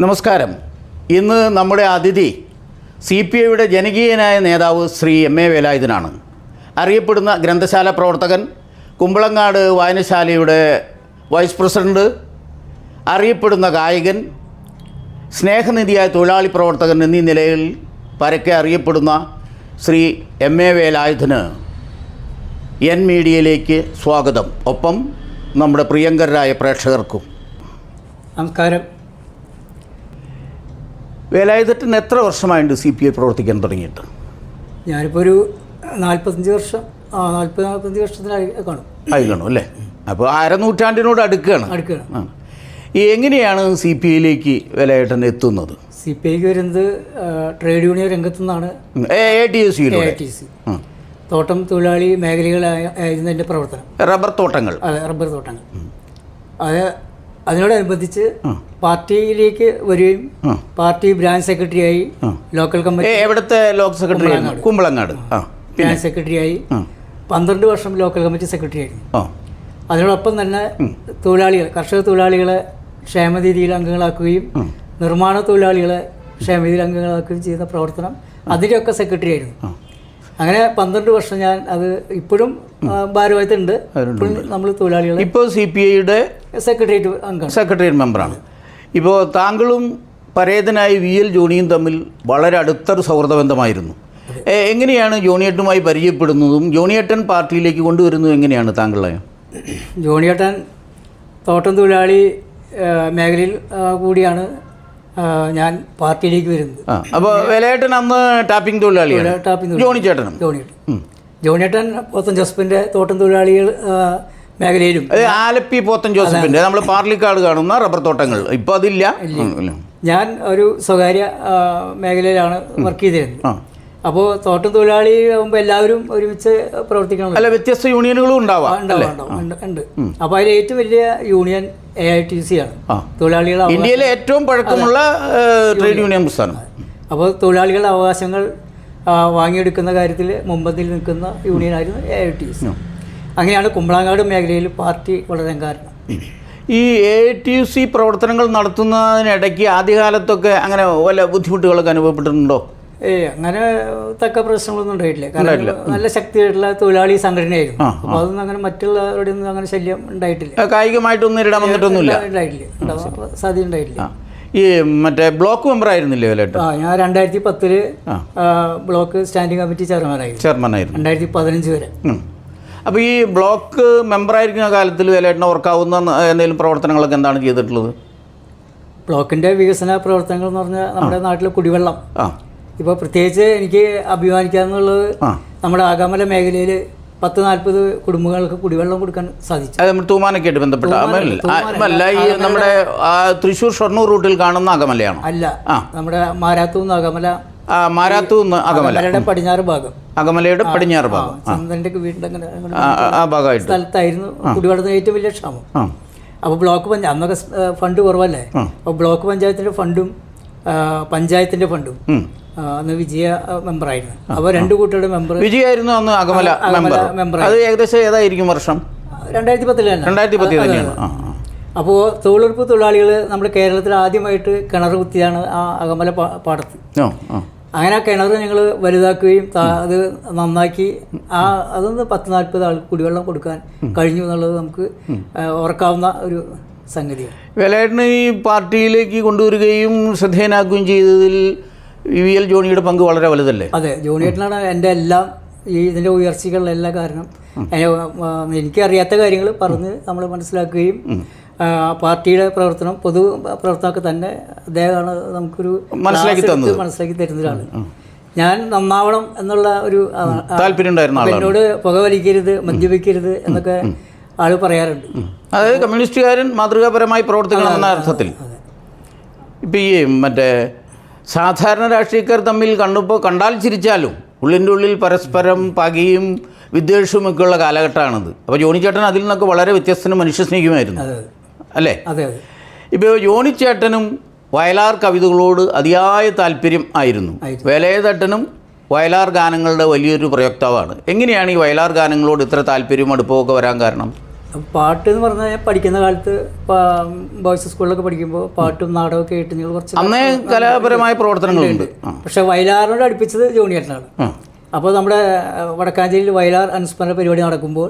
നമസ്കാരം. ഇന്ന് നമ്മുടെ അതിഥി സി പി ഐയുടെ ജനകീയനായ നേതാവ് ശ്രീ എം എ വേലായുധനാണ്. അറിയപ്പെടുന്ന ഗ്രന്ഥശാല പ്രവർത്തകൻ കുമ്പളങ്ങാട് വായനശാലയുടെ വൈസ് പ്രസിഡന്റ് അറിയപ്പെടുന്ന ഗായകൻ സ്നേഹനിധിയായ തൊഴിലാളി പ്രവർത്തകൻ എന്നീ നിലയിൽ പരക്കെ അറിയപ്പെടുന്ന ശ്രീ എം എ വേലായുധന് എൻ മീഡിയയിലേക്ക് സ്വാഗതം. ഒപ്പം നമ്മുടെ പ്രിയങ്കരായ പ്രേക്ഷകർക്കും. നമസ്കാരം. വേലായുധത്തിന് എത്ര വർഷമായിട്ട് സി പി ഐ പ്രവർത്തിക്കാൻ തുടങ്ങിയിട്ട്? ഞാനിപ്പോൾ ഒരു നാൽപ്പത്തഞ്ച് വർഷം ആ നാൽപ്പത് നാൽപ്പത്തഞ്ച് വർഷത്തിനായി കാണും. ആയി കാണും അല്ലേ? അപ്പോൾ അരനൂറ്റാണ്ടിനോട് അടുക്കുകയാണ്. അടുക്കുകയാണ്. ആ. എങ്ങനെയാണ് സി പി ഐയിലേക്ക് വേലായുധൻ എത്തുന്നത്? സി പി ഐക്ക് വരുന്നത് ആ, ട്രേഡ് യൂണിയൻ രംഗത്തു നിന്നാണ് A T S A T C. തോട്ടം തൊഴിലാളി മേഖലകളായ ആയിരുന്നു എന്റെ പ്രവർത്തനം. റബ്ബർ തോട്ടങ്ങൾ. അതെ റബ്ബർ തോട്ടങ്ങൾ. അത് അതിനോടനുബന്ധിച്ച് പാർട്ടിയിലേക്ക് വരികയും. പാർട്ടി ബ്രാഞ്ച് സെക്രട്ടറിയായി ലോക്കൽ കമ്മിറ്റി എവിടുത്തെ ലോക്കൽ സെക്രട്ടറി കുമ്പളങ്ങാട്. ബ്രാഞ്ച് സെക്രട്ടറിയായി. ആയി പന്ത്രണ്ട് വർഷം ലോക്കൽ കമ്മിറ്റി സെക്രട്ടറി ആയിരുന്നു അതിനോടൊപ്പം തന്നെ തൊഴിലാളികൾ കർഷക തൊഴിലാളികളെ ക്ഷേമനിധിയിൽ അംഗങ്ങളാക്കുകയും നിർമ്മാണ തൊഴിലാളികളെ ക്ഷേമനിധിയിൽ അംഗങ്ങളാക്കുകയും ചെയ്യുന്ന പ്രവർത്തനം അതിന്റെയൊക്കെ സെക്രട്ടറി ആയിരുന്നു അങ്ങനെ പന്ത്രണ്ട് വർഷം ഞാൻ അത് ഇപ്പോഴും ഭാരവാഹിത്തുണ്ട് ഇപ്പോഴും നമ്മൾ തൊഴിലാളികൾ ഇപ്പോൾ സി പി ഐയുടെ സെക്രട്ടേറിയറ്റ് അംഗം സെക്രട്ടേറിയറ്റ് മെമ്പറാണ്. ഇപ്പോൾ താങ്കളും പരേതനായി വി എൽ ജോണിയും തമ്മിൽ വളരെ അടുത്തൊരു സൗഹൃദ ബന്ധമായിരുന്നു എങ്ങനെയാണ് ജോണിയേട്ടനുമായി പരിചയപ്പെടുന്നതും ജോണിയേട്ടൻ പാർട്ടിയിലേക്ക് കൊണ്ടുവരുന്നതും എങ്ങനെയാണ് താങ്കളെ ജോണിയേട്ടൻ തോട്ടം തൊഴിലാളി മേഖലയിൽ കൂടിയാണ്. ഞാൻ പാർട്ടിയിലേക്ക് വരുന്നത്. അപ്പോൾ വേലയേട്ടൻ അന്ന് ടാപ്പിംഗ് തൊഴിലാളിയാണ്. ടാപ്പിംഗ് ജോണി ചേട്ടനും ജോണിയേട്ടൻ. ജോണിയേട്ടൻ പോത്തൻ ജോസഫിന്റെ തോട്ടം തൊഴിലാളികൾ മേഖലയിലും. ആലപ്പി പോത്തൻ ജോസഫിന്റെ നമ്മൾ പാർലിക്കാട് കാണുന്ന റബ്ബർ തോട്ടങ്ങൾ. ഇപ്പോൾ അതില്ല. ഞാൻ ഒരു സ്വകാര്യ മേഖലയിലാണ് വർക്ക് ചെയ്തിരുന്നത്. അപ്പോൾ തോട്ടം തൊഴിലാളി ആകുമ്പോൾ എല്ലാവരും ഒരുമിച്ച് പ്രവർത്തിക്കണം അല്ല വ്യത്യസ്ത യൂണിയനുകളും ഉണ്ടാവാം ഉണ്ടാവും ഉണ്ടാവും. ഉണ്ട് ഉണ്ട്. അപ്പോൾ അതിൽ ഏറ്റവും വലിയ union A I T C ആണ്. തൊഴിലാളികളെ ഇന്ത്യയിലെ ഏറ്റവും പഴക്കമുള്ള ട്രേഡ് യൂണിയൻ പ്രസ്ഥാനം അപ്പോൾ തൊഴിലാളികളുടെ അവകാശങ്ങൾ വാങ്ങിയെടുക്കുന്ന കാര്യത്തിൽ മുമ്പന്തിൽ നിൽക്കുന്ന യൂണിയനായിരുന്നു എ ഐ ടി സി അങ്ങനെയാണ് കുമ്പളങ്ങാട് മേഖലയിൽ പാർട്ടി വളരാൻ കാരണം. ഈ എ ടി സി പ്രവർത്തനങ്ങൾ നടത്തുന്നതിനിടയ്ക്ക് ആദ്യകാലത്തൊക്കെ അങ്ങനെ വല്ല ബുദ്ധിമുട്ടുകളൊക്കെ അനുഭവപ്പെട്ടിട്ടുണ്ടോ? ഏ അങ്ങനെ തക്ക പ്രശ്നങ്ങളൊന്നും ഉണ്ടായിട്ടില്ല. കാരണം നല്ല ശക്തിയായിട്ടുള്ള തൊഴിലാളി സംഘടനയായിരുന്നു. അപ്പോൾ അതൊന്നും അങ്ങനെ മറ്റുള്ളവരുടെ ഒന്നും അങ്ങനെ ശല്യം ഉണ്ടായിട്ടില്ല. കായികമായിട്ടൊന്നും നേരിടാൻ വന്നിട്ടൊന്നുമില്ല. ഉണ്ടായിട്ടില്ല സാധ്യത ഉണ്ടായിട്ടില്ല. ഈ മറ്റേ ബ്ലോക്ക് മെമ്പർ ആയിരുന്നില്ലേ ആ ഞാൻ രണ്ടായിരത്തി പത്തിൽ ബ്ലോക്ക് സ്റ്റാൻഡിംഗ് കമ്മിറ്റി ചെയർമാനായിരുന്നു. ചെയർമാനായിരുന്നു. രണ്ടായിരത്തി പതിനഞ്ച് വരെ അപ്പോൾ ഈ ബ്ലോക്ക് മെമ്പർ ആയിരിക്കുന്ന കാലത്തിൽ വേലേട്ടനെ ഓർക്കാവുന്ന എന്തെങ്കിലും പ്രവർത്തനങ്ങളൊക്കെ എന്താണ് ചെയ്തിട്ടുള്ളത്? ബ്ലോക്കിന്റെ വികസന പ്രവർത്തനങ്ങൾ എന്ന് പറഞ്ഞാൽ നമ്മുടെ നാട്ടിലെ കുടിവെള്ളം. ഇപ്പോൾ പ്രത്യേകിച്ച് എനിക്ക് അഭിമാനിക്കാന്നുള്ളത് നമ്മുടെ ആകാമല മേഖലയിൽ പത്ത് നാൽപ്പത് കുടുംബങ്ങൾക്ക് കുടിവെള്ളം കൊടുക്കാൻ സാധിച്ചു. അത് നമ്മൾ തൂമാനൊക്കെയായിട്ട് ബന്ധപ്പെട്ട അല്ല? ഈ നമ്മുടെ തൃശ്ശൂർ ഷൊർണൂർ റൂട്ടിൽ കാണുന്ന അകമലയാണ് അല്ല നമ്മുടെ മാരാത്തൂന്ന് അകമല മാരാത്തൂന്ന് അകമല പടിഞ്ഞാറ് ഭാഗം. അകമലയുടെ പടിഞ്ഞാറ് ഭാഗം. ഭാഗമായിട്ട്. സ്ഥലത്തായിരുന്നു കുടിവെള്ളത്തിന് ഏറ്റവും വലിയ ക്ഷാമം. അപ്പോൾ ബ്ലോക്ക് പഞ്ചായത്ത് അന്നൊക്കെ ഫണ്ട് കുറവല്ലേ? അപ്പോൾ ബ്ലോക്ക് പഞ്ചായത്തിന്റെ ഫണ്ടും പഞ്ചായത്തിന്റെ ഫണ്ടും അന്ന് വിജയ മെമ്പറായിരുന്നു. അപ്പൊ രണ്ട് കൂട്ടരുടെ മെമ്പർ വിജയായിരുന്നു അന്ന് അകമല മെമ്പർ അത് ഏകദേശം ഏതായിരിക്കും വർഷം? രണ്ടായിരത്തി പത്തിൽ തന്നെ. രണ്ടായിരത്തി പത്തിൽ തന്നെയാണ്. അപ്പോൾ തൊഴിലുറപ്പ് തൊഴിലാളികൾ നമ്മുടെ കേരളത്തിൽ ആദ്യമായിട്ട് കിണർ കുത്തിയാണ് ആ അകമല പാടത്ത്. അങ്ങനെ ആ കിണർ ഞങ്ങൾ വലുതാക്കുകയും അത് നന്നാക്കി ആ അതൊന്ന് പത്ത് നാൽപ്പത് ആൾ കുടിവെള്ളം കൊടുക്കാൻ കഴിഞ്ഞു എന്നുള്ളത് നമുക്ക് ഓർക്കാവുന്ന ഒരു സംഗതിയാണ്. വേലായിട്ടിന് ഈ പാർട്ടിയിലേക്ക് കൊണ്ടുവരികയും ശ്രദ്ധേയനാക്കുകയും ചെയ്തതിൽ വി എൽ ജോണിയുടെ പങ്ക് വളരെ വലുതല്ലേ? അതെ ജോണിയേട്ടനാണ് എന്റെ എല്ലാം ഈ ഇതിന്റെ ഉയർച്ചകളിലെല്ലാം കാരണം. എനിക്കറിയാത്ത കാര്യങ്ങൾ പറഞ്ഞ് നമ്മൾ മനസ്സിലാക്കുകയും പാർട്ടിയുടെ പ്രവർത്തനം പൊതു പ്രവർത്തനമൊക്കെ തന്നെ അദ്ദേഹമാണ് നമുക്കൊരു മനസ്സിലാക്കി തന്നത്. മനസ്സിലാക്കി തരുന്ന ഒരാൾ ഞാൻ നന്നാവണം എന്നുള്ള ഒരു താല്പര്യം എന്നോട് പുകവലിക്കരുത് മദ്യപിക്കരുത് എന്നൊക്കെ ആൾ പറയാറുണ്ട്. അതായത് കമ്മ്യൂണിസ്റ്റുകാരൻ മാതൃകാപരമായി പ്രവർത്തിക്കണം എന്ന അർത്ഥത്തിൽ. ഇപ്പം ഈ മറ്റേ സാധാരണ രാഷ്ട്രീയക്കാർ തമ്മിൽ കണ്ടപ്പോൾ കണ്ടാൽ ചിരിച്ചാലും ഉള്ളിന്റെ ഉള്ളിൽ പരസ്പരം പകയും വിദ്വേഷവും ഒക്കെ ഉള്ള കാലഘട്ടമാണിത്. അപ്പോൾ ജോണിച്ചേട്ടൻ അതിൽ നിന്നൊക്കെ വളരെ വ്യത്യസ്തനും മനുഷ്യസ്നേഹിയുമായിരുന്നു അല്ലേ? ഇപ്പോൾ ജോണിച്ചേട്ടനും വയലാർ കവിതകളോട് അതിയായ താല്പര്യം ആയിരുന്നു. വേലയതട്ടനും വയലാർ ഗാനങ്ങളുടെ വലിയൊരു പ്രയോക്താവാണ്. എങ്ങനെയാണ് ഈ വയലാർ ഗാനങ്ങളോട് ഇത്ര താല്പര്യവും അടുപ്പമൊക്കെ വരാൻ കാരണം? പാട്ട് എന്ന് പറഞ്ഞാൽ ഞാൻ പഠിക്കുന്ന കാലത്ത് ബോയ്സ് സ്കൂളിലൊക്കെ പഠിക്കുമ്പോൾ പാട്ടും നാടകമൊക്കെ ആയിട്ട് നിങ്ങൾ കുറച്ച് അന്നേ കലാപരമായ പ്രവർത്തനങ്ങളുണ്ട് പക്ഷേ വയലാറിനോട് അടുപ്പിച്ചത് ജോണിയേട്ടനാണ് അപ്പോൾ നമ്മുടെ വടക്കാഞ്ചേരിയിൽ വയലാർ അനുസ്മരണ പരിപാടി നടക്കുമ്പോൾ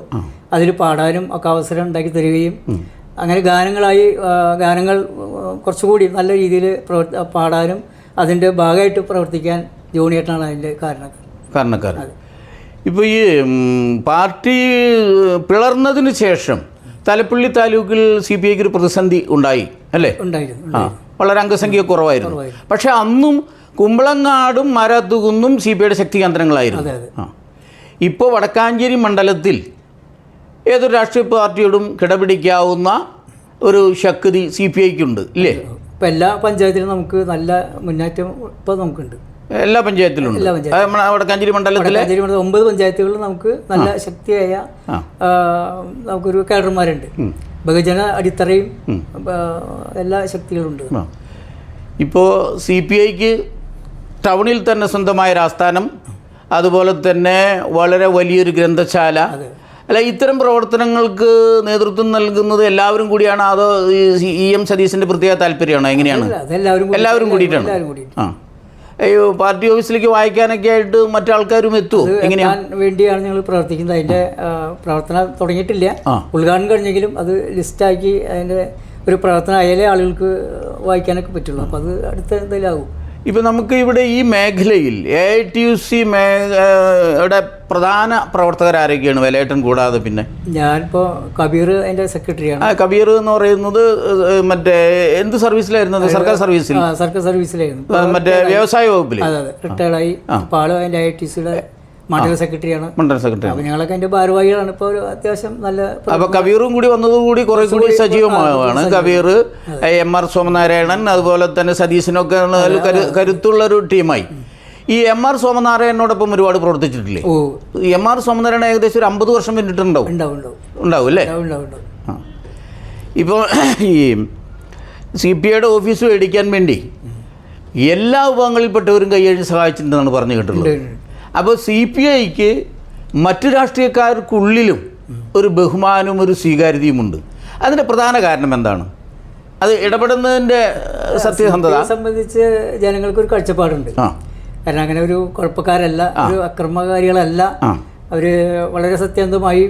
അതിൽ പാടാനും ഒക്കെ അവസരം ഉണ്ടാക്കി തരികയും അങ്ങനെ ഗാനങ്ങളായി ഗാനങ്ങൾ കുറച്ചുകൂടി നല്ല രീതിയിൽ പാടാനും അതിന്റെ ഭാഗമായിട്ട് പ്രവർത്തിക്കാൻ ജോണി ജോണിയേട്ടനാണ് അതിന്റെ കാരണം കാരണക്കാരൻ. ഇപ്പോൾ ഈ പാർട്ടി പിളർന്നതിന് ശേഷം തലപ്പള്ളി താലൂക്കിൽ സി പി ഐക്ക് ഒരു പ്രതിസന്ധി ഉണ്ടായി അല്ലേ? ഉണ്ടായിരുന്നു ആ വളരെ അംഗസംഖ്യ കുറവായിരുന്നു. പക്ഷെ അന്നും കുമ്പളങ്ങാടും മരത്തുകുന്നും സി പി ഐയുടെ ശക്തി കേന്ദ്രങ്ങളായിരുന്നു ആ. ഇപ്പോൾ വടക്കാഞ്ചേരി മണ്ഡലത്തിൽ ഏതൊരു രാഷ്ട്രീയ പാർട്ടിയോടും കിടപിടിക്കാവുന്ന ഒരു ശക്തി സി പി ഐക്കുണ്ട് ഇല്ലേ ഇപ്പം എല്ലാ പഞ്ചായത്തിലും നമുക്ക് നല്ല മുന്നേറ്റം ഇപ്പോൾ നമുക്കുണ്ട്. എല്ലാ പഞ്ചായത്തിലും. എല്ലാ നമ്മുടെ വടക്കാഞ്ചേരി മണ്ഡലത്തിലെ വടക്കാഞ്ചേരി മണ്ഡലം ഒമ്പത് പഞ്ചായത്തുകളിൽ നമുക്ക് നല്ല ശക്തിയായ നമുക്കൊരു കേഡർമാരുണ്ട്. ബഹുജന അടിത്തറയും എല്ലാ ശക്തികളുണ്ട്. ഇപ്പോൾ സി പി ഐക്ക് ടൗണിൽ തന്നെ സ്വന്തമായ ഒരു ആസ്ഥാനം അതുപോലെ തന്നെ വളരെ വലിയൊരു ഗ്രന്ഥശാല. അല്ല ഇത്തരം പ്രവർത്തനങ്ങൾക്ക് നേതൃത്വം നൽകുന്നത് എല്ലാവരും കൂടിയാണ്? അതോ ഈ- ഇ എം സതീശന്റെ പ്രത്യേക താല്പര്യമാണോ? എങ്ങനെയാണ്? എല്ലാവരും കൂടിയിട്ടാണ്? ആ. അയ്യോ പാർട്ടി ഓഫീസിലേക്ക് വായിക്കാനൊക്കെ ആയിട്ട് മറ്റാൾക്കാരും എത്തുമോ എങ്ങനെയാണ് വേണ്ടിയാണ് ഞങ്ങൾ പ്രവർത്തിക്കുന്നത്. അതിന്റെ പ്രവർത്തനം തുടങ്ങിയിട്ടില്ല. ഉദ്ഘാടനം കഴിഞ്ഞെങ്കിലും അത് ലിസ്റ്റാക്കി അതിന്റെ ഒരു പ്രവർത്തനം അയാലേ ആളുകൾക്ക് വായിക്കാനൊക്കെ പറ്റുള്ളൂ. അപ്പോൾ അത് അടുത്ത എന്തെങ്കിലും ആകും ഇപ്പം നമുക്ക് ഇവിടെ ഈ മേഖലയിൽ A I T U C മേഖലയുടെ പ്രധാന പ്രവർത്തകരാരൊക്കെയാണ് വേലേട്ടൻ കൂടാതെ പിന്നെ. ഞാനിപ്പോൾ കബീർ എന്റെ സെക്രട്ടറിയാണ്. ആ കബീർ എന്ന് പറയുന്നത് മറ്റേ എന്ത് സർവീസിലായിരുന്നത് സർക്കാർ സർവീസിൽ. സർക്കാർ സർവീസിലായിരുന്നു. മറ്റേ വ്യവസായ വകുപ്പിൽ അതെ അതെ. റിട്ടയർഡായി. ഇപ്പോൾ എന്റെ ഐ ടി സിയുടെ മണ്ഡല സെക്രട്ടറിയാണ്. മണ്ഡലം സെക്രട്ടറി അപ്പോൾ ഞങ്ങളൊക്കെ അതിന്റെ ഭാരവാഹികളാണ്. ഇപ്പോൾ അത്യാവശ്യം നല്ല അപ്പൊ കബീറും കൂടി വന്നതുകൂടി കുറെ കൂടി സജീവമാണ്. കബീർ എം ആർ സോമനാരായണൻ അതുപോലെ തന്നെ സതീശനൊക്കെ കരുത്തുള്ള ഒരു ടീമായി. ഈ എം ആർ സോമനാരായണനോടൊപ്പം ഒരുപാട് പ്രവർത്തിച്ചിട്ടില്ലേ? എം ആർ സോമനാരായണൻ ഏകദേശം ഒരു അമ്പത് വർഷം പിന്നിട്ടുണ്ടാവും. ഉണ്ടാവും അല്ലേ. ഇപ്പോൾ ഈ സി പി ഐയുടെ ഓഫീസ് മേടിക്കാൻ വേണ്ടി എല്ലാ വിഭാഗങ്ങളിൽപ്പെട്ടവരും കൈയഴിഞ്ഞ് സഹായിച്ചിട്ടുണ്ടെന്നാണ് പറഞ്ഞു കേട്ടുള്ളത് ഉണ്ട്. അപ്പോൾ സി പി ഐക്ക് മറ്റു രാഷ്ട്രീയക്കാർക്കുള്ളിലും ഒരു ബഹുമാനവും ഒരു സ്വീകാര്യതയുമുണ്ട്. അതിന്റെ പ്രധാന കാരണം എന്താണ്? അത് ഇടപെടുന്നതിന്റെ സത്യസന്ധത? സംബന്ധിച്ച് ജനങ്ങൾക്ക് ഒരു കാഴ്ചപ്പാടുണ്ട് കാരണം അങ്ങനെ ഒരു കുഴപ്പക്കാരല്ല ഒരു അക്രമകാരികളല്ല. അവർ അവർ വളരെ സത്യസന്ധമായി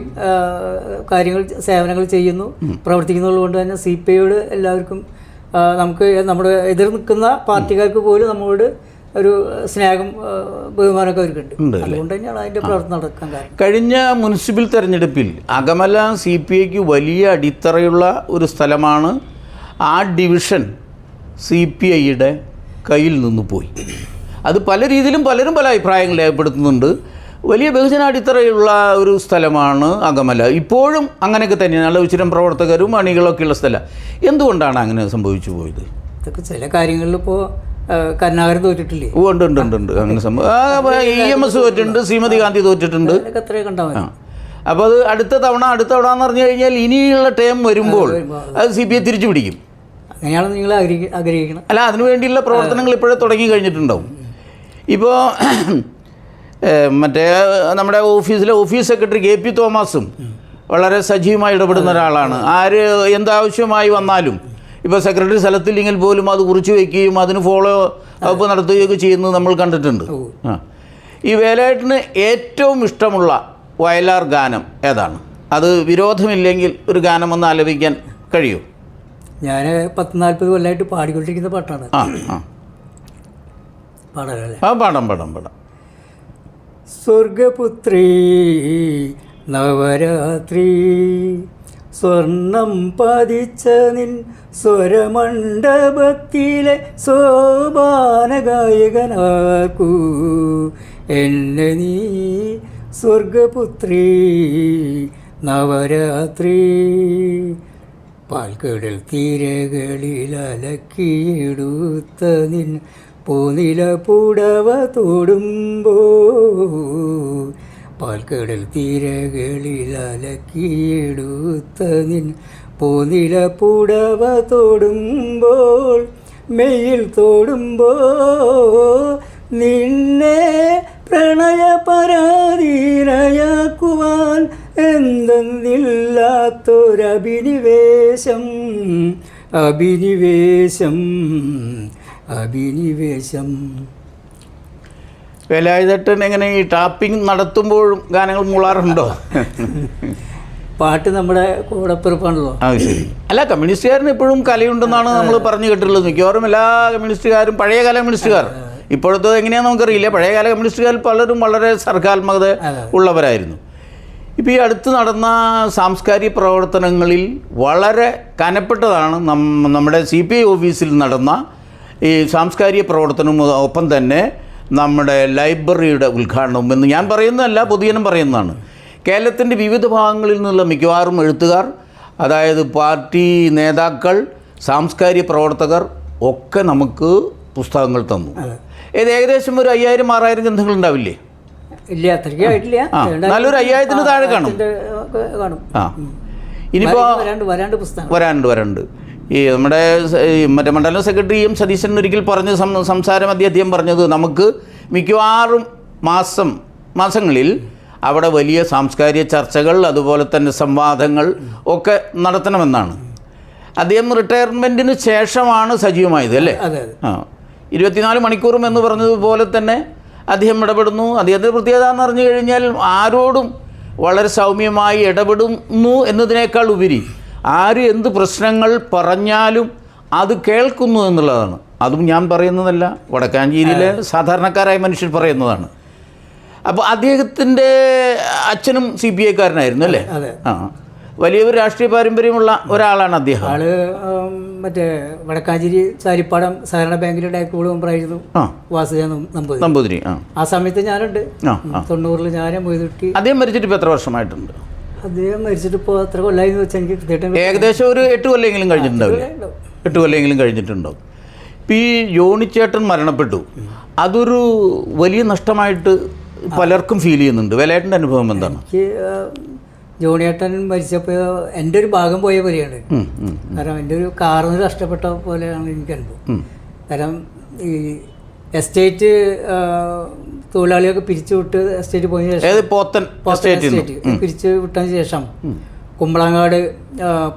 കാര്യങ്ങൾ സേവനങ്ങൾ ചെയ്യുന്നു പ്രവർത്തിക്കുന്നത് കൊണ്ട് തന്നെ സി പി ഐയോട് എല്ലാവർക്കും നമുക്ക് നമ്മുടെ എതിർ നിൽക്കുന്ന പാർട്ടിക്കാർക്ക് പോലും നമ്മളോട് ഒരു സ്നേഹം ബഹുമാനമൊക്കെ അവർക്കുണ്ട്. ഉണ്ട് അതുകൊണ്ട് തന്നെയാണ് അതിന്റെ പ്രവർത്തനം നടക്കാൻ കാരണം. കഴിഞ്ഞ മുനിസിപ്പൽ തെരഞ്ഞെടുപ്പിൽ അകമല സി പി ഐക്ക് വലിയ അടിത്തറയുള്ള ഒരു സ്ഥലമാണ് ആ ഡിവിഷൻ സി പി ഐയുടെ കയ്യിൽ നിന്ന് പോയി. അത് പല രീതിയിലും പലരും പല അഭിപ്രായങ്ങൾ രേഖപ്പെടുത്തുന്നുണ്ട് വലിയ ബഹുജന അടിത്തറയുള്ള ഒരു സ്ഥലമാണ് അകമല. ഇപ്പോഴും അങ്ങനെയൊക്കെ തന്നെയാണ്. നല്ല ഉച്ചിരം പ്രവർത്തകരും അണികളൊക്കെയുള്ള സ്ഥലം. എന്തുകൊണ്ടാണ് അങ്ങനെ സംഭവിച്ചു പോയത്? ഇതൊക്കെ ചില കാര്യങ്ങളിൽ ഇപ്പോൾ കരുണാകരൻ തോറ്റിട്ടില്ലേ? ഉണ്ട് ഉണ്ട് ഉണ്ട് ഉണ്ട്. അങ്ങനെ സംഭവം. ഇ എം എസ് തോറ്റിട്ടുണ്ട് ശ്രീമതി ഗാന്ധി തോറ്റിട്ടുണ്ട്. അപ്പോൾ അത് അടുത്ത തവണ അടുത്ത തവണ എന്ന് പറഞ്ഞു കഴിഞ്ഞാൽ ഇനിയുള്ള ടേം വരുമ്പോൾ അത് സി പി ഐ തിരിച്ചു പിടിക്കും. അങ്ങനെയാണ് നിങ്ങൾ ആഗ്രഹി ആഗ്രഹിക്കണം അല്ല അതിനു വേണ്ടിയുള്ള പ്രവർത്തനങ്ങൾ ഇപ്പോഴേ തുടങ്ങി കഴിഞ്ഞിട്ടുണ്ടാവും. ഇപ്പോൾ മറ്റേ നമ്മുടെ ഓഫീസിലെ ഓഫീസ് സെക്രട്ടറി കെ പി തോമസും വളരെ സജീവമായി ഇടപെടുന്ന ഒരാളാണ്. ആര് എന്താവശ്യമായി വന്നാലും ഇപ്പോൾ സെക്രട്ടറി സ്ഥലത്തില്ലെങ്കിൽ പോലും അത് കുറിച്ച് വയ്ക്കുകയും അതിന് ഫോളോ അപ്പ് നടത്തുകയൊക്കെ ചെയ്യുന്നത് നമ്മൾ കണ്ടിട്ടുണ്ട്. ആ. ഈ വേലായിട്ടിന് ഏറ്റവും ഇഷ്ടമുള്ള വയലാർ ഗാനം ഏതാണ്? അത് വിരോധമില്ലെങ്കിൽ ഒരു ഗാനം ഒന്ന് ആലപിക്കാൻ കഴിയൂ? ഞാൻ പത്ത് നാൽപ്പത് കൊല്ലമായിട്ട് പാടിക്കൊണ്ടിരിക്കുന്ന പാട്ടാണ്. പാടാനല്ലേ? ആ പാടാം പാടാം പാടാം. സ്വർഗപുത്രി നവരാത്രി സ്വർണം പതിച്ച നിൻ സ്വരമണ്ഡപത്തിലെ സോപാന ഗായകനാക്കൂ എന്നെ നീ സ്വർഗപുത്രി നവരാത്രി. പാൽക്കടൽ തീരകളിൽ അലക്കിയെടുത്ത നിൻ പൂനില പുടവ തൊടുമ്പോ പാൽക്കടൽ തീരകളിൽ അലക്കിയെടുത്ത നിൻ പൂനില പുടവ തൊടുമ്പോൾ മെയിൽ തൊടുമ്പോ നിന്നെ പ്രണയ പരാധീനയാക്കുവാൻ എന്തെന്നില്ലാത്തൊരഭിനിവേശം അഭിനിവേശം അഭിനിവേശം. വേലായുധട്ടൻ എങ്ങനെ ഈ ടാപ്പിംഗ് നടത്തുമ്പോഴും ഗാനങ്ങൾ മൂളാറുണ്ടോ? പാട്ട് നമ്മുടെ കൂടപ്പിറപ്പാണല്ലോ. അത് ശരി. അല്ല കമ്മ്യൂണിസ്റ്റുകാരന് ഇപ്പോഴും കലയുണ്ടെന്നാണ് നമ്മൾ പറഞ്ഞു കേട്ടിട്ടുള്ളത്. മിക്കവാറും എല്ലാ കമ്മ്യൂണിസ്റ്റുകാരും പഴയകാല കമ്മ്യൂണിസ്റ്റുകാർ. ഇപ്പോഴത്തെ എങ്ങനെയാണെന്ന് നമുക്കറിയില്ല. പഴയകാല കമ്മ്യൂണിസ്റ്റുകാർ പലരും വളരെ സർഗാത്മകത ഉള്ളവരായിരുന്നു. ഇപ്പോൾ ഈ അടുത്ത് നടന്ന സാംസ്കാരിക പ്രവർത്തനങ്ങളിൽ വളരെ കനപ്പെട്ടതാണ് നമ്മുടെ സി പി ഐ ഓഫീസിൽ നടന്ന ഈ സാംസ്കാരിക പ്രവർത്തനം ഒപ്പം തന്നെ നമ്മുടെ ലൈബ്രറിയുടെ ഉദ്ഘാടനം എന്ന് ഞാൻ പറയുന്നതല്ല പൊതുജനം പറയുന്നതാണ്. കേരളത്തിന്റെ വിവിധ ഭാഗങ്ങളിൽ നിന്നുള്ള മിക്കവാറും എഴുത്തുകാർ അതായത് പാർട്ടി നേതാക്കൾ സാംസ്കാരിക പ്രവർത്തകർ ഒക്കെ നമുക്ക് പുസ്തകങ്ങൾ തന്നു. ഇത് ഏകദേശം ഒരു അയ്യായിരം ആറായിരം ഗ്രന്ഥങ്ങൾ ഉണ്ടാവില്ലേ? ഇല്ല അത്രയ്ക്ക് ആയിട്ടില്ല. ആ, നല്ലൊരു അയ്യായിരത്തിന് താഴെ കാണും. കാണും. ആ. ഇനിയിപ്പോൾ വരാണ്ട് വരാണ്ട് പുസ്തകം. വരാനുണ്ട് വരാനുണ്ട് ഈ നമ്മുടെ മറ്റേ മണ്ഡലം സെക്രട്ടറി എം സതീശൻ ഒരിക്കൽ പറഞ്ഞ സംസാരം അദ്ദേഹം പറഞ്ഞത് നമുക്ക് മിക്കവാറും മാസം മാസങ്ങളിൽ അവിടെ വലിയ സാംസ്കാരിക ചർച്ചകൾ അതുപോലെ തന്നെ സംവാദങ്ങൾ ഒക്കെ നടത്തണമെന്നാണ്. അദ്ദേഹം റിട്ടയർമെന്റിന് ശേഷമാണ് സജീവമായത് അല്ലേ? ആ. ഇരുപത്തിനാല് മണിക്കൂറും എന്ന് പറഞ്ഞതുപോലെ തന്നെ അദ്ദേഹം ഇടപെടുന്നു. അദ്ദേഹത്തിന്റെ പ്രത്യേകത എന്ന് പറഞ്ഞു കഴിഞ്ഞാൽ ആരോടും വളരെ സൗമ്യമായി ഇടപെടുന്നു എന്നതിനേക്കാൾ ഉപരി ആര് എന്ത് പ്രശ്നങ്ങൾ പറഞ്ഞാലും അത് കേൾക്കുന്നു എന്നുള്ളതാണ്. അതും ഞാൻ പറയുന്നതല്ല. വടക്കാഞ്ചേരിയിലെ സാധാരണക്കാരായ മനുഷ്യർ പറയുന്നതാണ്. അപ്പോൾ അദ്ദേഹത്തിന്റെ അച്ഛനും സി പി ഐക്കാരനായിരുന്നു അല്ലേ? അതെ. ആ. വലിയൊരു രാഷ്ട്രീയ പാരമ്പര്യമുള്ള ഒരാളാണ് അദ്ദേഹം. ആൾ മറ്റേ വടക്കാഞ്ചേരി സാരിപ്പാടം സഹകരണ ബാങ്കിലെ ഡയറക്ടർ മെമ്പറായിരുന്നു ആ. വാസുദേവ നമ്പൂതിരി. നമ്പൂതിരി ആ. സമയത്ത് ഞാനുണ്ട്. തൊണ്ണൂറിൽ ഞാൻ മൊയ്തുട്ടി അദ്ദേഹം മരിച്ചിട്ട് ഇപ്പോൾ എത്ര വർഷമായിട്ടുണ്ട്? അദ്ദേഹം മരിച്ചിട്ട് ഇപ്പോൾ എത്ര കൊല്ലായി വെച്ചാൽ എനിക്ക് കൃത്യമായിട്ട് ഏകദേശം ഒരു എട്ട് കൊല്ലെങ്കിലും കഴിഞ്ഞിട്ടുണ്ടാവില്ലേ? എട്ട് കൊല്ലെങ്കിലും കഴിഞ്ഞിട്ടുണ്ടാവും. ഇപ്പം ഈ യോണിച്ചേട്ടൻ മരണപ്പെട്ടു. അതൊരു വലിയ നഷ്ടമായിട്ട് പലർക്കും ഫീൽ ചെയ്യുന്നുണ്ട്. വേലായിട്ടിന്റെ അനുഭവം എന്താണ്? എനിക്ക് ജോണിയേട്ടൻ മരിച്ചപ്പോൾ എന്റെ ഒരു ഭാഗം പോയ പോലെയാണ്. കാരണം എന്റെ ഒരു കാറിന് നഷ്ടപ്പെട്ട പോലെയാണ് എനിക്ക് അനുഭവം. കാരണം ഈ എസ്റ്റേറ്റ് തൊഴിലാളിയൊക്കെ പിരിച്ചു വിട്ട് എസ്റ്റേറ്റ് പോയതിനു ശേഷം പോത്തൻ എസ്റ്റേറ്റ് പിരിച്ചു വിട്ടതിന് ശേഷം കുമ്പളങ്ങാട്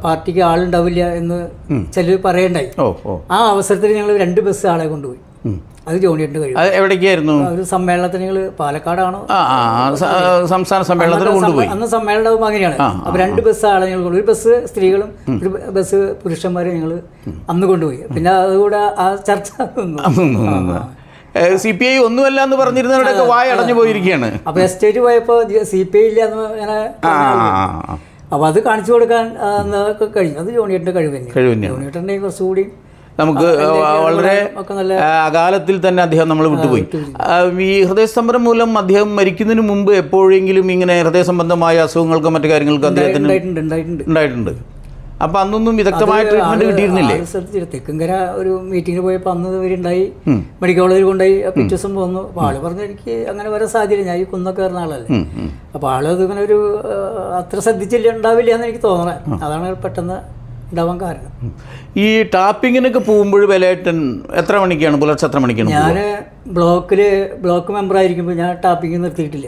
പാർട്ടിക്ക് ആളുണ്ടാവില്ല എന്ന് ചിലർ പറയണ്ടായി. ആ അവസരത്തിൽ ഞങ്ങൾ രണ്ട് ബസ് ആളെ കൊണ്ടുപോയി. അത് ജോണിയേട്ടന്റെ കഴിവ്. അത് എവിടേക്കായിരുന്നു? ഒരു സമ്മേളനത്തിന് നിങ്ങൾ പാലക്കാടാണോ? ആ ആ ആ, സംസ്ഥാന സമ്മേളനത്തിന് കൊണ്ടുപോയി. അന്ന് സമ്മേളനം അങ്ങനെയാണ്. അപ്പൊ രണ്ട് ബസ് ആളെ ഞങ്ങൾ കൊണ്ടുപോയി ഒരു ബസ് സ്ത്രീകളും ഒരു ബസ് പുരുഷന്മാരെ ഞങ്ങൾ അന്ന് കൊണ്ടുപോയി. പിന്നെ അതുകൂടെ ആ ചർച്ച നിന്നു. സി പി ഐ ഒന്നുമല്ല എന്ന് പറഞ്ഞിരുന്നവരുടെയൊക്കെ വായ അടഞ്ഞു പോയിരിക്കുകയാണ്. അപ്പൊ എസ്റ്റേറ്റ് പോയപ്പോ സി പി ഐ ഇല്ല എന്ന് ഇങ്ങനെ ആ ആ, ആ, ആ. അപ്പൊ അത് കാണിച്ചു കൊടുക്കാൻ ആ, കഴിഞ്ഞു. അത് ജോണിയേട്ടന്റെ കഴിവ് തന്നെയാണ്. കഴിവ് തന്നെയാണ്. ജോണിയേട്ടന്റെ കുറച്ചുകൂടി നമുക്ക് വളരെ അകാലത്തിൽ തന്നെ അദ്ദേഹം നമ്മൾ വിട്ടുപോയി. ഈ ഹൃദയസ്തംഭനം മൂലം അദ്ദേഹം മരിക്കുന്നതിന് മുമ്പ് എപ്പോഴെങ്കിലും ഇങ്ങനെ ഹൃദയ സംബന്ധമായ അസുഖങ്ങൾക്കോ മറ്റു കാര്യങ്ങൾക്കോ അദ്ദേഹത്തിന് ഉണ്ടായിട്ടുണ്ട് അപ്പൊ അന്നൊന്നും വിദഗ്ധമായ ട്രീറ്റ്മെന്റ് കിട്ടിയിരുന്നില്ലേ? തെക്കുംകര ഒരു മീറ്റിംഗിൽ പോയപ്പോൾ അന്ന് ഇവരുണ്ടായി മെഡിക്കൽ കോളേജിൽ കൊണ്ടുപോയി. ആ പിറ്റേ ദിവസം പോന്നു അപ്പോൾ ആൾ പറഞ്ഞു എനിക്ക് അങ്ങനെ വരാൻ സാധ്യത ഞാൻ ഈ കുന്നൊക്കെ വരുന്ന ആളല്ലേ. അപ്പോൾ ആൾ അത് ഇങ്ങനെ ഒരു അത്ര ശ്രദ്ധിച്ചില്ല ഉണ്ടാവില്ല എന്ന് എനിക്ക് തോന്നണേ. അതാണ് പെട്ടെന്ന് ഉണ്ടാവാൻ കാരണം. ഈ ടാപ്പിങ്ങിനൊക്കെ പോകുമ്പോൾ വിലയേറ്റൻ എത്ര മണിക്കാണ്? പുലർച്ചെ എത്ര മണിക്കാണ് ഞാൻ ബ്ലോക്കിൽ ബ്ലോക്ക് മെമ്പർ ആയിരിക്കുമ്പോൾ ഞാൻ ടാപ്പിംഗ് നിർത്തിയിട്ടില്ല.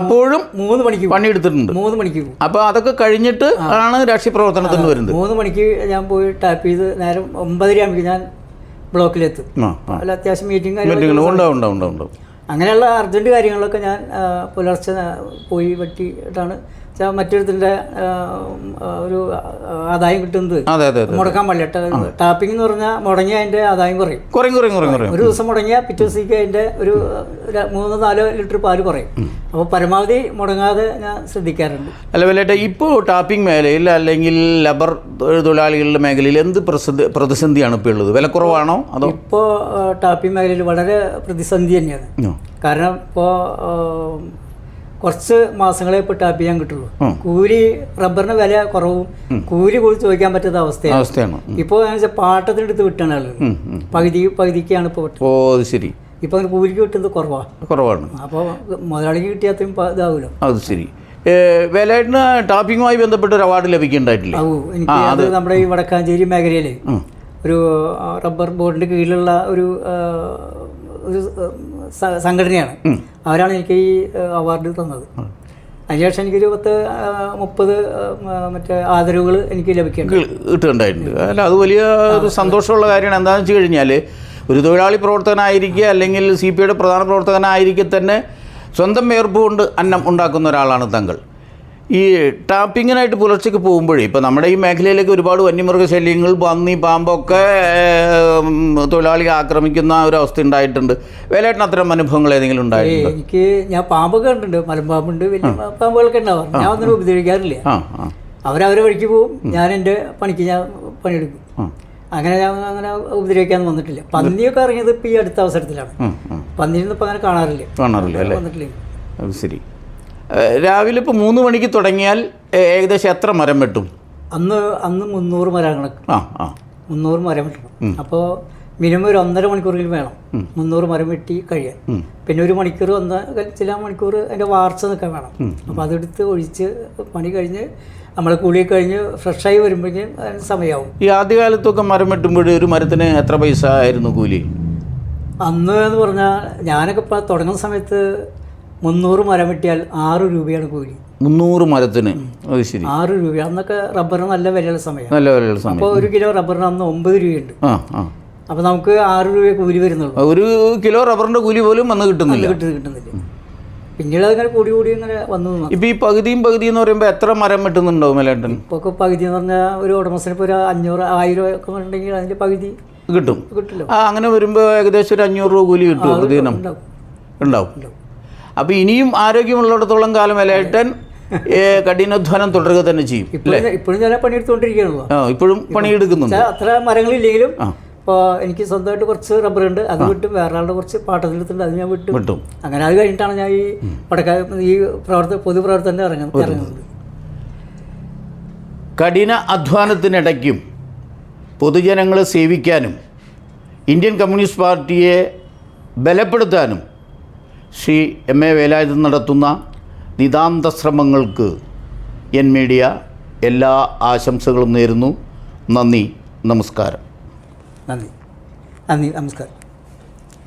അപ്പോഴും മൂന്ന് മണിക്ക് പണി എടുത്തിട്ടുണ്ട് മൂന്ന് മണിക്ക് പോകും. അപ്പോൾ അതൊക്കെ കഴിഞ്ഞിട്ട് ആണ് രാഷ്ട്രീയ പ്രവർത്തനത്തിന് വരുന്നത് മൂന്ന് മണിക്ക് ഞാൻ പോയി ടാപ്പ് ചെയ്ത് നേരം ഒമ്പതര ആകുമ്പോൾ ഞാൻ ബ്ലോക്കിലെത്തും. അല്ല അത്യാവശ്യം മീറ്റിംഗ് ഉണ്ടാവും അങ്ങനെയുള്ള അർജന്റ് കാര്യങ്ങളൊക്കെ ഞാൻ പുലർച്ചെ പോയി വെട്ടിയിട്ടാണ് വെച്ചാൽ മറ്റൊരുത്തിന്റെ ഒരു ആദായം കിട്ടുന്നത്. അതെ അതെ മുടക്കാൻ പാടില്ല. ടാപ്പിംഗ് എന്ന് പറഞ്ഞാൽ മുടങ്ങിയ അതിന്റെ ആദായം കുറയും. കുറയും കുറയും കുറയും കുറയും. ഒരു ദിവസം മുടങ്ങിയ പിറ്റേ ദിവസത്തേക്ക് അതിന്റെ ഒരു മൂന്ന് നാല് ലിറ്റർ പാൽ കുറയും. അപ്പോൾ പരമാവധി മുടങ്ങാതെ ഞാൻ ശ്രദ്ധിക്കാറുണ്ട്. അല്ല വല്ലേട്ട ഇപ്പോൾ ടാപ്പിംഗ് മേഖലയിൽ അല്ലെങ്കിൽ ലബർ തൊഴിലാളികളുടെ മേഖലയിൽ എന്ത് പ്രസിദ്ധി പ്രതിസന്ധിയാണ് ഇപ്പോൾ ഉള്ളത്? വിലക്കുറവാണോ അതോ? ഇപ്പോൾ ടാപ്പിംഗ് മേഖലയിൽ വളരെ പ്രതിസന്ധി തന്നെയാണ്. കാരണം ഇപ്പോൾ കുറച്ച് മാസങ്ങളെ പെട്ട് ടാപ്പ് ചെയ്യാൻ കിട്ടുള്ളൂ. കൂലി റബ്ബറിന് വില കുറവും. കൂലി കൂടി ചോദിക്കാൻ പറ്റാത്ത അവസ്ഥയാണ്. അവസ്ഥയാണ്. ഇപ്പോൾ പാട്ടത്തിനെടുത്ത് വിട്ടാണ് ആളുകൾ. പകുതി പകുതിക്കാണ് ഇപ്പോൾ ഓ ശരി. ഇപ്പൊ കൂലിക്ക് കിട്ടുന്നത് കുറവാണ് കുറവാണ്. അപ്പോൾ മുതലാളിക്ക് പ- ഇതാവുമല്ലോ അത് ശരി. വേലായിട്ടിന് ടാപ്പിങ്ങുമായി ബന്ധപ്പെട്ട ഒരു അവാർഡ് ലഭിക്കുന്നുണ്ടായിട്ടില്ല? ഓ എനിക്ക് അത് നമ്മുടെ ഈ വടക്കാഞ്ചേരി മേഖലയിലെ ഒരു റബ്ബർ ബോർഡിന്റെ കീഴിലുള്ള ഒരു ഒരു സംഘടനയാണ്. അവരാണ് എനിക്ക് ഈ അവാർഡ് തന്നത്. അതിനുശേഷം എനിക്കൊരു പത്ത് മുപ്പത് മറ്റേ ആദരവുകൾ എനിക്ക് ലഭിക്കുന്നുണ്ട്. കി- കിട്ടുന്നുണ്ടായിട്ടുണ്ട്. അല്ല അത് വലിയ ഒരു സന്തോഷമുള്ള കാര്യമാണ്. എന്താണെന്ന് വെച്ച് കഴിഞ്ഞാൽ ഒരു തൊഴിലാളി പ്രവർത്തകനായിരിക്കുക അല്ലെങ്കിൽ സി പി ഐയുടെ പ്രധാന പ്രവർത്തകനായിരിക്കെ തന്നെ സ്വന്തം വേർപ്പ് കൊണ്ട് അന്നം ഉണ്ടാക്കുന്ന ഒരാളാണ് തങ്ങൾ ഈ ടാപ്പിങ്ങിനായിട്ട് പുലർച്ചയ്ക്ക് പോകുമ്പോഴേ ഇപ്പോൾ നമ്മുടെ ഈ മേഖലയിലേക്ക് ഒരുപാട് വന്യമൃഗ ശല്യങ്ങൾ പന്നി പാമ്പൊക്കെ തൊഴിലാളികൾ തൊഴിലാളിയെ ആക്രമിക്കുന്ന ഒരു അവസ്ഥ ഉണ്ടായിട്ടുണ്ട്. വേലായിട്ടിന് അത്തരം അനുഭവങ്ങൾ ഏതെങ്കിലും ഉണ്ടായിട്ടുണ്ട്? എനിക്ക് ഞാൻ പാമ്പൊക്കെ കണ്ടിട്ടുണ്ട്. മലമ്പാമ്പുണ്ട് വലിയ പാമ്പുകളൊക്കെ ഉണ്ടാവാറ് ഞാൻ ഒന്നും ഉപദ്രവിക്കാറില്ല. അവരവരെ വഴിക്ക് പോകും. ഞാൻ എന്റെ പണിക്ക് ഞാൻ പണിയെടുക്കും. അങ്ങനെ ഞാൻ അങ്ങനെ ഉപദ്രവിക്കാൻ വന്നിട്ടില്ല. പന്നിയൊക്കെ ഇറങ്ങിയത് ഇപ്പം ഈ അടുത്ത അവസരത്തിലാണ്. പന്നിയിൽ നിന്ന് ഇപ്പം അങ്ങനെ കാണാറില്ല. കാണാറില്ല വന്നിട്ടില്ല. ശരി. രാവിലെ ഇപ്പോൾ മൂന്ന് മണിക്ക് തുടങ്ങിയാൽ ഏകദേശം എത്ര മരം വെട്ടും? അന്ന് അന്ന് മുന്നൂറ് മരം കണക്ക് ആ ആ. മുന്നൂറ് മരം വെട്ടണം അപ്പോൾ മിനിമം ഒരു ഒന്നര മണിക്കൂറെങ്കിലും വേണം. മുന്നൂറ് മരം വെട്ടി കഴിയാൻ. പിന്നെ ഒരു മണിക്കൂർ ഒന്ന ചില മണിക്കൂർ അതിന്റെ വാർച്ച നിൽക്കാൻ വേണം. അപ്പോൾ അതെടുത്ത് ഒഴിച്ച് പണി കഴിഞ്ഞ് നമ്മൾ കൂടി കഴിഞ്ഞ് ഫ്രഷായി വരുമ്പോഴേക്കും സമയമാവും. ഈ ആദ്യകാലത്തൊക്കെ മരം വെട്ടുമ്പോൾ ഒരു മരത്തിന് എത്ര പൈസ ആയിരുന്നു കൂലി? അന്ന് എന്ന് പറഞ്ഞാൽ ഞാനൊക്കെ തുടങ്ങുന്ന സമയത്ത് മുന്നൂറ് മരം വെട്ടിയാൽ ആറ് രൂപയാണ് കൂലി. മുന്നൂറ് മരത്തിന്. അത് ശരി. ആറ് രൂപ. അന്നൊക്കെ റബ്ബറിന് നല്ല വിലയുള്ള സമയമാണ് നല്ല വിലയുള്ള സമയം. അപ്പോൾ ഒരു കിലോ റബ്ബറിന് അന്ന് ഒമ്പത് രൂപയുണ്ട്. ആ ആ. അപ്പോൾ നമുക്ക് ആറ് രൂപ കൂലി വരുന്നുള്ളൂ. ഒരു കിലോ റബ്ബറിന്റെ കൂലി പോലും വന്ന് കിട്ടുന്നില്ല. കിട്ടുന്നത് കിട്ടുന്നില്ല. പിന്നീട് അതിങ്ങനെ കൂടി കൂടി ഇങ്ങനെ വന്നു ഇപ്പൊ ഇപ്പം ഈ പകുതിയും പകുതി എന്ന് പറയുമ്പോൾ എത്ര മരം വെട്ടുന്നുണ്ടാവും മേലേട്ടൻ? ഇപ്പോൾ ഒക്കെ പകുതി എന്ന് പറഞ്ഞാൽ ഒരു ഉടമസ്ഥന് ഇപ്പൊ ഒരു അഞ്ഞൂറ് ആയിരം ഒക്കെ ഉണ്ടെങ്കിൽ അതിന്റെ പകുതി കിട്ടും. കിട്ടില്ല. ആ അങ്ങനെ വരുമ്പോൾ ഏകദേശം ഒരു അഞ്ഞൂറ് രൂപ കൂലി കിട്ടും പ്രതിദിനം? ഉണ്ടാവും. അപ്പോൾ ഇനിയും ആരോഗ്യമുള്ളിടത്തോളം കാലം മേലേട്ടൻ ഏ, കഠിനാധ്വാനം തുടരുക തന്നെ ചെയ്യും ഇപ്പോഴും ഞാൻ പണിയെടുത്തുകൊണ്ടിരിക്കുകയാണല്ലോ. ആ ഇപ്പോഴും പണിയെടുക്കുന്നുണ്ട്. അത്ര മരങ്ങളില്ലെങ്കിലും. ഇപ്പോൾ എനിക്ക് സ്വന്തമായിട്ട് കുറച്ച് റബ്ബർ ഉണ്ട് അത് വിട്ടും വേറെ ആളുടെ കുറച്ച് പാട്ടത്തിലെടുത്തുണ്ട് അത് ഞാൻ വിട്ടു. വിട്ടു. അങ്ങനെ അത് കഴിഞ്ഞിട്ടാണ് ഞാൻ ഈ പടക്ക ഈ പ്രവർത്തന പൊതുപ്രവർത്തനം ഇറങ്ങുന്നത് ഇറങ്ങുന്നത്. കഠിന അധ്വാനത്തിനിടയ്ക്കും പൊതുജനങ്ങളെ സേവിക്കാനും ഇന്ത്യൻ കമ്മ്യൂണിസ്റ്റ് പാർട്ടിയെ ബലപ്പെടുത്താനും ശ്രീ എം എ വേലായുധൻ നടത്തുന്ന നിതാന്ത ശ്രമങ്ങൾക്ക് എൻ മീഡിയ എല്ലാ ആശംസകളും നേരുന്നു. നന്ദി നമസ്കാരം. നന്ദി. നന്ദി നമസ്കാരം.